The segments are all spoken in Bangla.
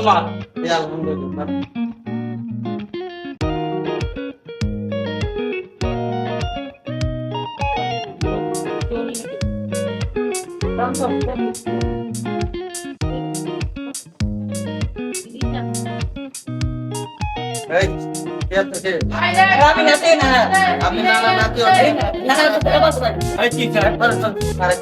তোমার আলহামদুলিল্লাহ? আমি নাতে না আপনি নানা নাতি আছেন? না না তো বাস ভাই এই কি স্যার আরে, আরে,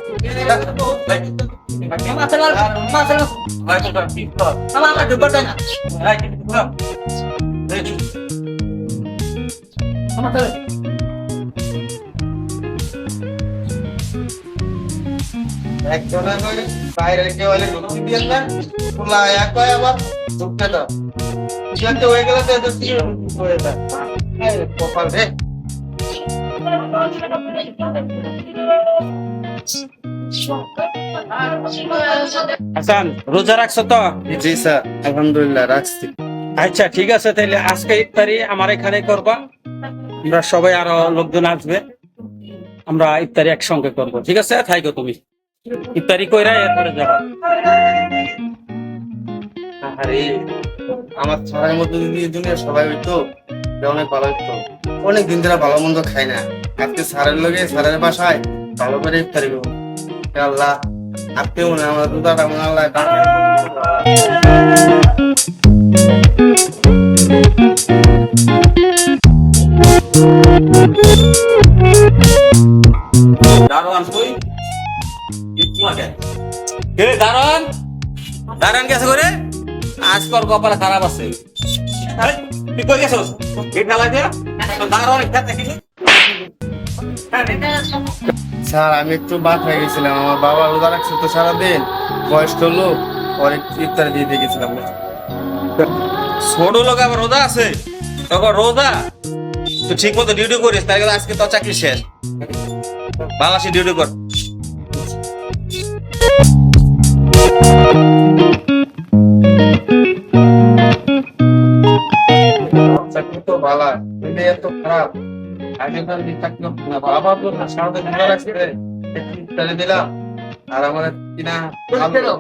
কইলে বাইরে কেউ হলে ঢুকতে দিয়েন না খোলা এক কয় আবার ঢুকতে দাও হয়ে হয়ে কপাল রে হাসান রোজা রাখছো তো? জি স্যার আলহামদুলিল্লাহ রাখছি। আচ্ছা ঠিক আছে তাহলে আজকে ইফতারি আমার এখানে করবা। আমরা সবাই আরও লোকজন আসবে। আমরা ইফতারি একসঙ্গে করব ঠিক আছে? থাইকো তুমি। ইফতারি কইরা এরপরে যাবা। আরে আমার ছড়ার মধ্যে যদি দুনিয়া সবাই হইতো অনেক ভালো হইতো। অনেক দিন ধরে ভালো মন্দ খাই না। আজকে স্যারের লগে স্যারের বাসায় ভালো করে ইফতারি করব। আল্লাহ আপনি মনে আমার দুটাটা মনে আল্লাহ দারোয়ান কই? এ দারোয়ান? দারোয়ান গেছে করে আজকর কপালে খারাপ আছে। তুই কই গেছস? গেট না লাগে দারোয়ান খেতে কি স্যার আমি একটু বাদ হয়ে গেছিলাম। আমার বাবা রোজা রাখছে তো সারাদিন। বয়স্ক লোক ওর একটু ইফতারি দিয়ে দিয়ে গেছিলাম। ছোট লোক আবার রোজা আছে? তখন রোজা? তুই ঠিক মতো ডিউটি করিস তাই আজকে তোর চাকরি শেষ। বাংলাদেশে ডিউটি কর। চাকরি তো ভালো এত খারাপ। বাবা তো সারাদিন রাখছে একটু দিলাম আর আমার কিনা ভালো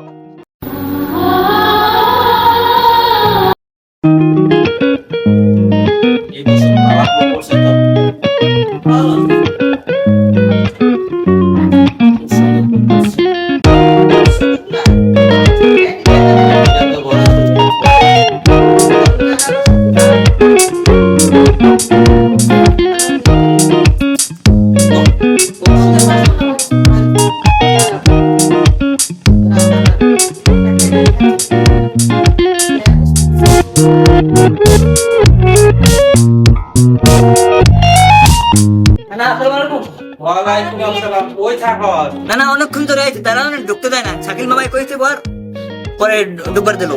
না না অনেকক্ষণ ধরে আইছে তারা না ঢুকতে দেয় না। শাকিল মামাই কইছে পর পরে ঢুকবার দিল।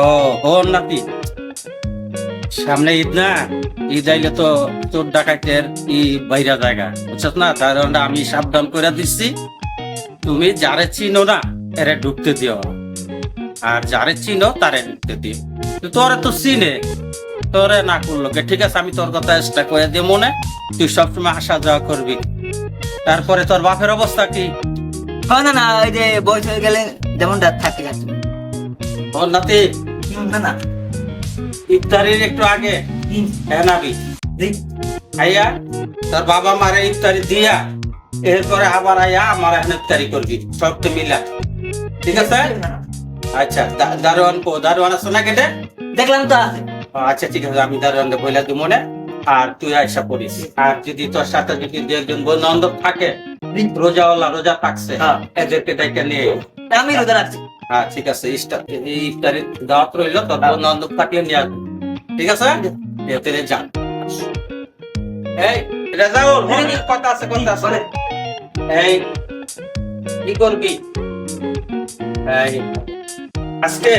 ও ও নাতি। সামনে ঈদ না? ঈদ আইলে তো চোর ডাকাইতের ই বাইরা জায়গা। বুঝছ না? তার আমি সাবধান করে দিচ্ছি তুমি যারে চিনো না, এরে ঢুকতে দিও। আর যারে চিনো, তারে ঢুকতে দিও। তোরে তো চিনে। তোরে না করল ঠিক আছে, আমি তোর কথা চেষ্টা করে দিয়ে মনে। তুই সবসময় আসা যাওয়া করবি। তারপরে তোর বাপের অবস্থা কি? হয় না না ওই যে বয়স হয়ে গেলে যেমন রাত থাকে আর কি। ও নাতি। না না। ইফতারির একটু আগে। হ্যাঁ নাবি আইয়া তোর বাবা মারে ইফতারি দিয়া এরপরে আবার আইয়া আমার এখানে ইফতারি করবি সবকে মিলা। ঠিক আছে? আচ্ছা দারোয়ান কো দারোয়ান আছে না কেটে দেখলাম তো আচ্ছা ঠিক আছে আমি দারোয়ানকে বইলা দিব মনে আর তুই আইসা পড়িস। আর যদি তোর সাথে যদি দু একজন বন্ধু থাকে রোজাওয়ালা রোজা থাকছে হ্যাঁ। এদেরকে ডেকে নিয়ে আমি রোজা রাখছি। হ্যাঁ ঠিক আছে ইফতারি দাওয়াত রইল তোর বন্ধু বান্ধব থাকলে নিয়ে আসবি ঠিক আছে? এতে যা। এই রেজাউল কথা আছে কথা আছে। এই কি করবি? এই আজকে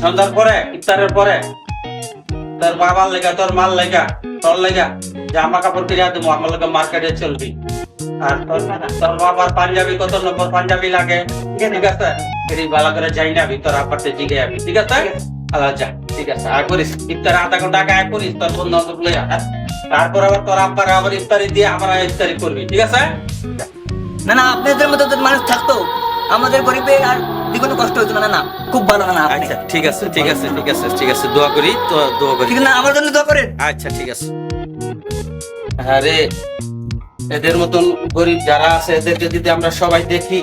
সন্ধ্যার পরে ইফতারের পরে তোর বাবার লেগা তোর মাল লেগা তোর লেগা জামা কাপড় কিনে দেবো আমার লেগে মার্কেটে চলবি। আর তোর তোর বাবার পাঞ্জাবি কত নম্বর পাঞ্জাবি লাগে? ঠিক আছে? এটি ভালো করে যাই না তোর আপারতে জিগে যাবি ঠিক আছে? আল্লাহ যা ঠিক আছে আর করিস ইফতার আধা ঘণ্টা আগে করিস তোর বন্ধু বান্ধব লইয়া হ্যাঁ? তারপর আবার তোর আব্বার আবার ইফতারি দিয়ে আবার ইফতারি করবি ঠিক আছে? না না আপনাদের মতো মানুষ থাকতো আমাদের গরিবের আর দ্বিগুণ কষ্ট হতো না না খুব ভালো না আচ্ছা ঠিক আছে ঠিক আছে ঠিক আছে ঠিক আছে দোয়া করি তো দোয়া করি। না আমার জন্য দোয়া করেন। আচ্ছা ঠিক আছে। আরে এদের মতন গরিব যারা আছে এদেরকে যদি আমরা সবাই দেখি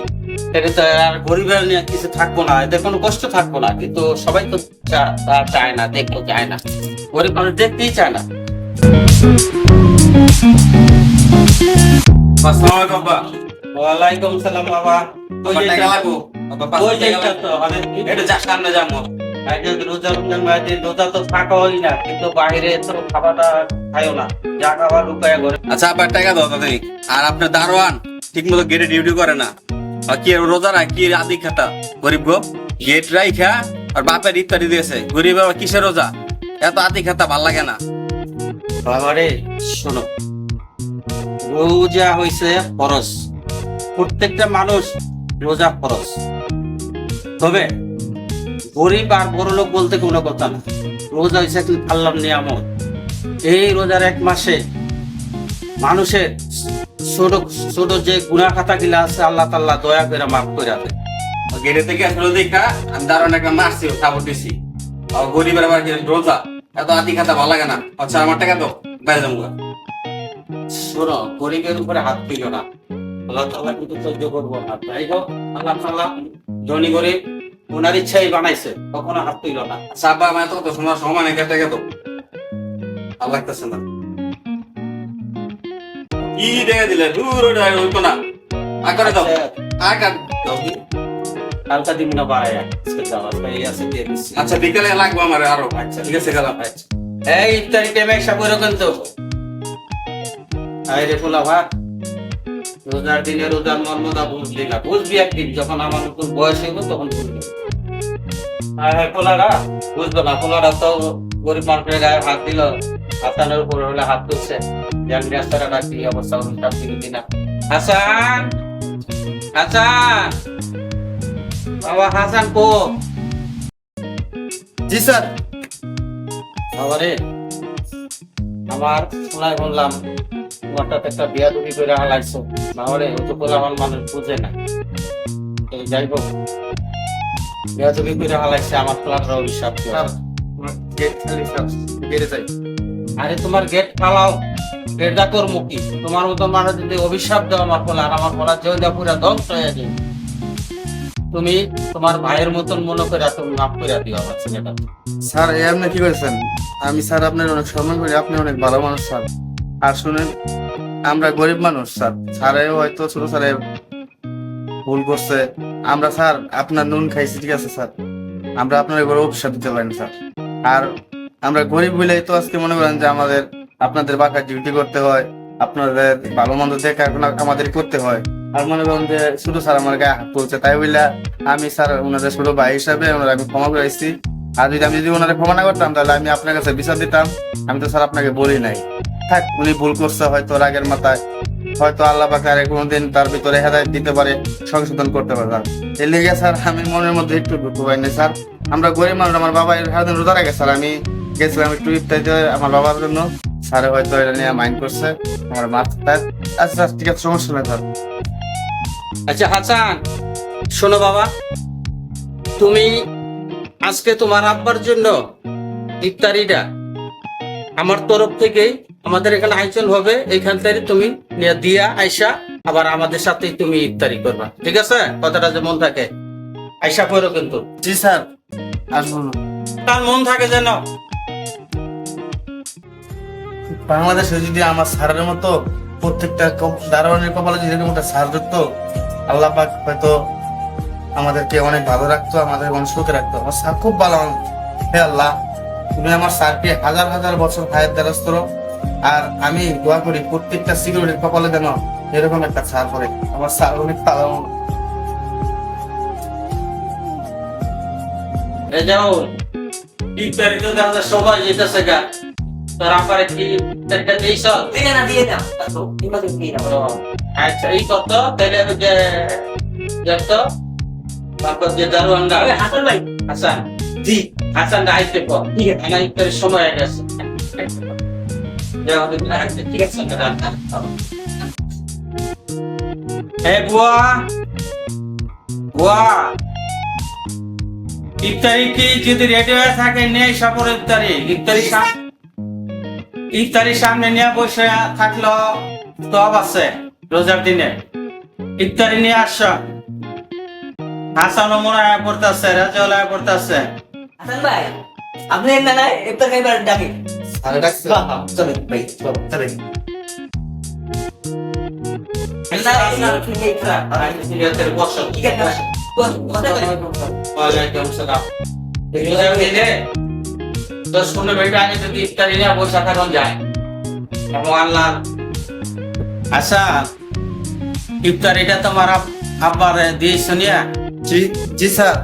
তাহলে তো আর গরিবের নিয়ে কিছু থাকব না এদের কোনো কষ্ট থাকব না কিন্তু সবাই তো চায় না দেখতে চায় না। গরিব মানুষ দেখতেই চায় না। ওয়ালাইকুম সালাম বাবা। লাগবো। তো এটা যা সামনে যাব রোজা রমজান মাসে রোজা তো থাকা হয় না কিন্তু বাইরে তো খাবারটা খাইও না। যা খাবার লুকায় ঘরে। আচ্ছা আপনার টাকা দাও আর আপনার দারোয়ান ঠিক মতো গেটে ডিউটি করে না। আর কি রোজা রাখ কি আদি খাতা? গরিব গো গেট রাইখা আর বাপের ইত্যাদি দিয়েছে। গরিব আবার কিসের রোজা? এত আদি খাতা ভালো লাগে না। বাবারে শোনো। রোজা হইছে ফরজ। প্রত্যেকটা মানুষ রোজা ফরজ। তবে গরিব আর বড় লোক বলতে কোনো কথা না। রোজা হইছে কি আল্লাহর নিয়ামত। এই রোজার এক মাসে মানুষের ছোট ছোট যে গুণা খাতা গিলা আছে, আল্লাহ তাল্লাহ দয়া করে মাফ করে দেয় গেটে থেকে আসলে দেখা, আমি দারোয়ান একটা মারছি খাবার দিছি। গরিবের আবার রোজা? এত আদি খাতা ভালো লাগে না। আচ্ছা আমার টাকা দাও, বাইরে যাব শোনো, গরিবের উপরে হাত দিল না। আল্লাহ তাল্লাহ কিন্তু সহ্য করব না। যাই হোক আল্লাহ তাল্লাহ ধনী গরিব ওনার ইচ্ছাই বানাইছে কখনো হাত তুইল না। আচ্ছা আমার তো লাগতেছে না। কি টাকা দিলে? দূর না। আর করে দাও। আর কার দাও। কালকা দিন না বাড়ায় আচ্ছা বিকালে লাগবো আমার আরও। আচ্ছা ঠিক আছে গেলাম। আচ্ছা। এই ইফতারি টাইমে এসব করে কিন্তু আই রে ফুলা ভাত রোজার দিনে রোজার মর্মদা বুঝলি না। বুঝবি একদিন, যখন আমার নতুন বয়স হইব তখন বুঝবি। হ্যাঁ হ্যাঁ না। পোলারা তো গরিব মানুষের গায়ে হাত দিল, হাসানের উপর হলে হাত তুলছে কি অবস্থা অনুষ্ঠান হাসান! হাসান! বাবা, হাসান কো জি, স্যার। আমার শোনায় বললাম হঠাৎ একটা বলে আমার মানুষ বুঝে না। এই যাই হোক আমার অভিশাপ আরে তোমার গেট ফালাও। তোমার মতো মানুষ যদি অভিশাপ দেওয়া আমার ফলে আর আমার ফলা জয়দা পুরা ধ্বংস হয়ে যায় তুমি তোমার ভাইয়ের মতন মনে করে তুমি মাফ করে দিও আমার ছেলেটা স্যার এই আপনি কি করেছেন? আমি স্যার আপনার অনেক সম্মান করি, আপনি অনেক ভালো মানুষ স্যার। আর শুনেন আমরা গরিব মানুষ, স্যার। স্যারে হয়তো ছোট স্যারে ভুল করছে। আমরা, স্যার, আপনার নুন খাইছি, ঠিক আছে, স্যার। আমরা আপনার এবার অভিশাপ দিতে পারি স্যার। আর আমরা গরিব বলেই তো আজকে মনে করেন যে আমাদের, আপনাদের বাঁকা ডিউটি করতে হয়, আপনাদের ভালো মন্দ দেখা আমাদের করতে হয়। আর মনে করেন যে শুধু স্যার আমার গায়ে হাত তুলছে, তাই বলে আমি, স্যার, ওনাদের ছোট ভাই হিসাবে ওনারা আমি ক্ষমা করে এসেছি আর যদি আমি যদি ওনারা ক্ষমা না করতাম, তাহলে আমি আপনার কাছে বিচার দিতাম। আমি তো, স্যার, আপনাকে বলি নাই। থাক, উনি ভুল করছে, হয়তো রাগের মাথায়। হয়তো আল্লাহ পাকে আর কোনোদিন তার ভিতরে হেদায়ত দিতে পারে, সংশোধন করতে পারে, স্যার। এর লেগে, স্যার, আমি মনের মধ্যে একটু ঢুকতে পারিনি স্যার। আমরা গরিব মানুষ, আমার বাবা সারাদিন রোজা রাখে, স্যার। আমি গেছিলাম একটু ইফতারিতে আমার বাবার জন্য। স্যার হয়তো এটা নিয়ে মাইন্ড করছে, আমার মাথা আচ্ছা স্যার, ঠিক আছে, সমস্যা নেই, স্যার। আচ্ছা হাসান, শোনো বাবা। তুমি আজকে তোমার আব্বার জন্য ইফতারিটা আমার তরফ থেকে আমাদের এখানে আয়োজন হবে এইখান থেকে তুমি দিয়া আইসা আবার আমাদের সাথে তুমি ইফতারি করবা। ঠিক আছে? কথাটা যে মন থাকে। আইসা করো কিন্তু। জি স্যার আসুন তার মন থাকে যেন। বাংলাদেশে যদি আমার স্যারের মতো প্রত্যেকটা দারোয়ানের কপালে যদি এরকম একটা স্যার থাকতো আল্লাহ পাক হয়তো আমাদেরকে অনেক ভালো রাখতো আমাদের অনেক সুখে রাখতো। আমার স্যার খুব ভালো হে আল্লাহ তুমি আমার স্যারকে হাজার হাজার বছর হায়াত দ্বারাজ করো। আর আমি দোয়া করি প্রত্যেকটা সিকিউরিটির কপালে যেন এরকম একটা স্যার করে আমার স্যার অনেক ভালো মানুষ। এই যাও ইফতারি তো দেখা সবাই যেতেছে গা। তোর আব্বারে কি ইফতারিটা দিয়েছ? দিয়ে না দিয়ে দাও। আসো এবার দিয়ে আচ্ছা এই কত? তাহলে যে যত? তারপর যে দারোয়ানটা ওই হাসান ভাই। হাসান। জি। হাসান আইতে কর ঠিক আছে। সময় হয়ে গেছে। ঠিক আছে যদি রেডি হয়ে থাকে, নেই সামনে নিয়ে বসে থাকল সব আছে রোজার দিনে। ইফতারি নিয়ে আসছ হাসান মনে হয় পড়তেছে রাজল পড়তেছে। হাসান ভাই, আপনি না ইফতার খাইবার ডাকি স্যারে ডাকছে চলো ভাই চলো চলে বসো ঠিক আছে বস কথা বলি ওয়ালাইকুম সালাম রোজার দিনে দশ পনেরো মিনিট আগে যদি ইফতারি নিয়ে বসে থাকুন যায় এবং আল্লাহ আচ্ছা ইফতারিটা তোমার আব- আব্বার দিয়ে শুনিয়া জি জি স্যার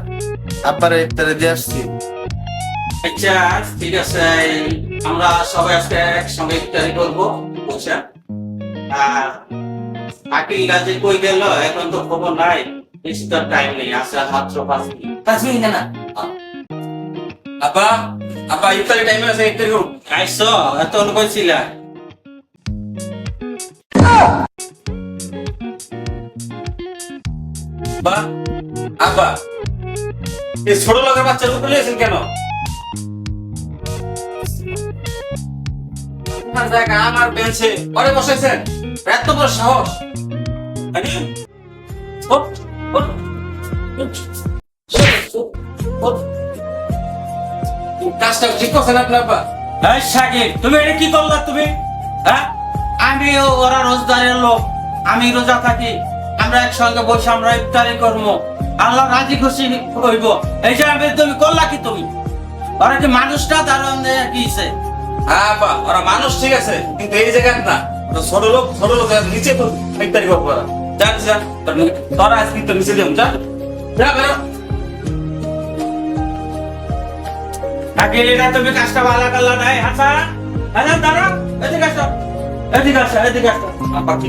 আব্বারে ইফতারে দিয়ে আসছি আচ্ছা ঠিক আছে আমরা সবাই আজকে একসঙ্গে ইফতারি করব বুঝছেন? আর আকিল গাছে কই গেল এখন তো খবর নাই বেশি তো টাইম নেই আছে মাত্র পাঁচ মিনিট। পাঁচ মিনিট না আব্বা আব্বা ইফতারি টাইমে আছে ইফতারি করুন। আইসো এত কইছিলা আব্বা আব্বা এই ছোট লোকের বাচ্চার উপরে কেন? আপনার জায়গা আমার বেঞ্চে পরে বসেছেন। এত বড় সাহস। কাজটা ঠিক করছেন আপনি আব্বা এই শাকির তুমি এটা কি করলা তুমি? হ্যাঁ? আমি ওরা রোজদারের লোক। আমি রোজা থাকি। আমরা একসঙ্গে বসে আমরা ইফতারি করব। আল্লাহ রাজি খুশি হইব। এই যে আমি তুমি করলা কি তুমি? ওরা কি মানুষটা দারুণ দিয়েছে হ্যাঁ ওরা মানুষ ঠিক আছে কিন্তু এই জায়গায় না। ওরা ছোট লোক ছোট লোক নিচে তো ইফতারি করব ওরা যান যান তোরা আজকে তো নিচে যান। যা যা বেরো এটা তুমি কাজটা ভালো করলা নাই হাসান। হাসান দাঁড়া এদিকে আসো। এদিকে আসো এদিকে আসো। আব্বা কি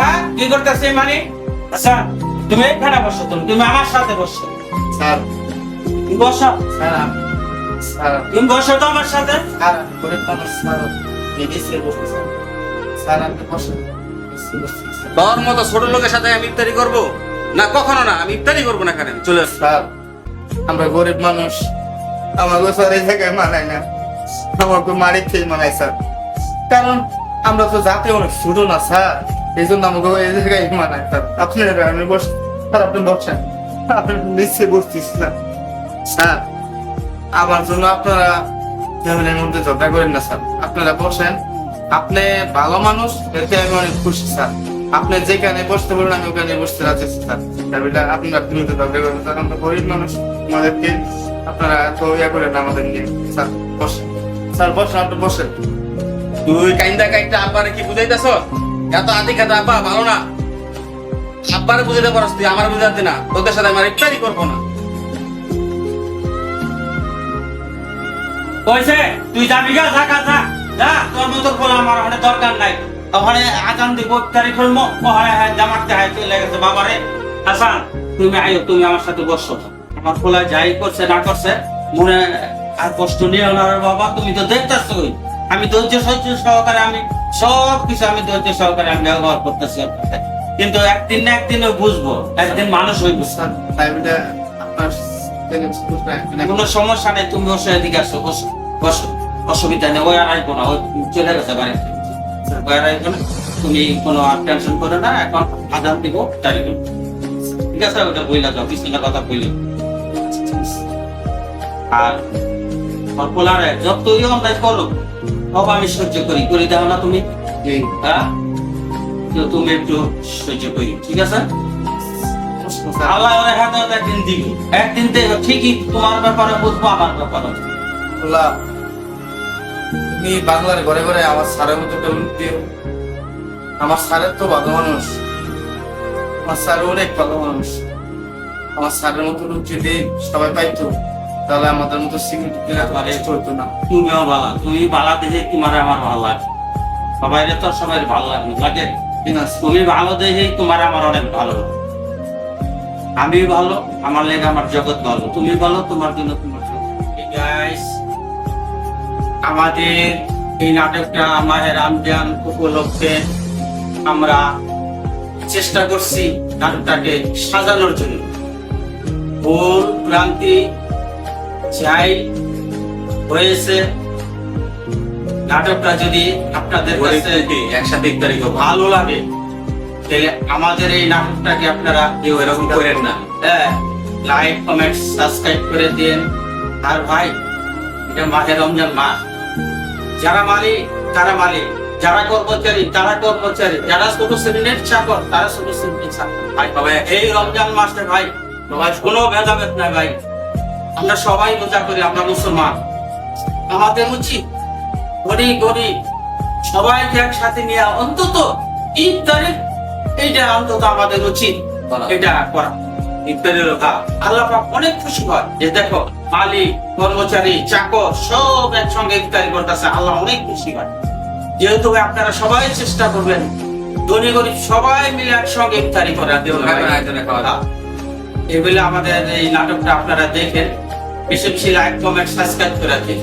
হ্যাঁ কি করতেছে মানে? তুমি এখানে বসো তুমি তুমি আমার সাথে বসো। স্যার। বসো। স্যার তুমি বসো তো আমার সাথে। স্যার আমি গরিব মানুষ স্যার। মেডিসিন বসে স্যার স্যার আপনি বসেন। মেডিসিন বসে স্যার। তোর মতো ছোট লোকের সাথে আমি ইফতারি করব? না কখনো না আমি ইফতারি করব না এখানে। চলে আসো। স্যার আমরা গরিব মানুষ। আমাকে স্যার এই জায়গায় মানায় না। আমাকে মারি খেয়ে মানায় স্যার। কারণ আমরা তো জাতে অনেক ছোট না স্যার। এই জন্য আমাকে এই জায়গায় মানায় স্যার। আপনি আমি বস। স্যার আপনি বসেন। আপনি নিশ্চয়ই বসছিস না স্যার আমার জন্য আপনারা ফ্যামিলির মধ্যে ঝগড়া করেন না, স্যার। আপনারা বসেন। আপনি ভালো মানুষ, এতে আমি অনেক খুশি, স্যার। আপনি যেখানে বসতে বলেন, আমি ওখানে বসতে রাজি, স্যার। বিটা আপনারা ফ্যামিলিতে ঝগড়া করেন স্যার। আমরা গরিব মানুষ, আমাদেরকে আপনারা তো ইয়া করেন আমাদের নিয়ে। স্যার, বসেন। স্যার, বসেন, আপনি বসেন। তুই কাইন্দা কাইন্দা আব্বারে কি বুঝাইতেছ? এত আদি খাতা আব্বা ভালো না। আব্বারে বুঝাইতে পারস তুই, আমার বুঝাতে না। তোদের সাথে আমার ইফতারি করব না। কইছে, তুই যাবি গা, যা যা যা তোর মতো বলে আমার ওখানে দরকার নাই। ওখানে আজান দিব তারিখ হলমো ওখানে জামাতে হাই চলে গেছে বাবারে। হাসান, তুমি আইও, তুমি আমার সাথে বসো। আমার খোলা যাই করছে, না করছে, মনে আর কষ্ট নিয়ে ওনার বাবা, তুমি তো দেখতেছো আমি ধৈর্য, সহ্য সহকারে আমি সব কিছু আমি ধৈর্য সহকারে আমি ব্যবহার করতেছি কিন্তু একদিন না একদিন বুঝব, একদিন মানুষ হইব। স্যার তাই বিটা আপনার কোনো সমস্যা নেই তুমি বসে এদিকে আসো বসো অসুবিধা নেই ওই আর আসব না ওই চলে গেছে ওই আর আসব না তুমি কোনো আর টেনশন করো না এখন আধার দিব তারিখ। ঠিক আছে ওটা বইলা যাও বিছানা কথা বইলে আর পোলারে যতই অন্যায় করো সব আমি সহ্য করি করে দাও না তুমি। হ্যাঁ? তো তুমি একটু সহ্য করি ঠিক আছে? স্যার আল্লাহ ওর হাতে হাতে একদিন দিবি। একদিন তে ঠিকই তোমার ব্যাপারে বুঝব আমার ব্যাপারে। আল্লাহ তুমি বাংলার ঘরে ঘরে আমার স্যারের মতো দিও। আমার স্যারের তো ভালো মানুষ। আমার স্যার অনেক ভালো মানুষ। আমার স্যারের মতো লোক যদি সবাই পাইতো তাহলে আমাদের মতো কিনা চলতো না। তুমিও ভালো তুমি ভালো দেখে তোমার আমার ভালো লাগে? সবাই তো সবাই ভালো লাগে তুমি ভালো দেখে তোমার আমার অনেক ভালো লাগে। আমি ভালো আমার লেগে আমার জগৎ ভালো। তুমি ভালো তোমার জন্য তোমার। আমাদের এই নাটকটা মাহের রমজান উপলক্ষে আমরা চেষ্টা করছি নাটকটাকে সাজানোর জন্য। ভুল ক্রান্তি যাই হয়েছে নাটকটা যদি আপনাদের কাছে একসাথে ভালো লাগে তাহলে আমাদের এই নাটকটাকে আপনারা কেউ এরকম করেন না। লাইক কমেন্ট সাবস্ক্রাইব করে দিন। আর ভাই, এটা মাঝে রমজান মাস। যারা মালিক, তারা মালিক। যারা কর্মচারী, তারা কর্মচারী। যারা ছোট শ্রেণির চাকর, তারা ছোট শ্রেণির চাকর। ভাই সবাই এই রমজান মাসে ভাই সবাই কোনো ভেদাভেদ নাই ভাই। আমরা সবাই রোজা করি, আমরা মুসলমান। আমাদের উচিত গরিব গরিব সবাইকে একসাথে নিয়ে অন্তত ইফতারের এইটা অন্তত আমাদের উচিত। এটা করা। ইফতারি হ্যাঁ, আল্লাহ পাক অনেক খুশি হয়। যে দেখো মালিক কর্মচারী চাকর সব একসঙ্গে ইফতারি করতেছে। আল্লাহ অনেক খুশি হয়। যেহেতু আপনারা সবাই চেষ্টা করবেন ধনী গরিব সবাই মিলে একসঙ্গে ইফতারি করা। আয়োজনে এগুলো আমাদের এই নাটকটা আপনারা দেখেন। বেশি বেশি লাইক কমেন্ট সাবস্ক্রাইব করে দিন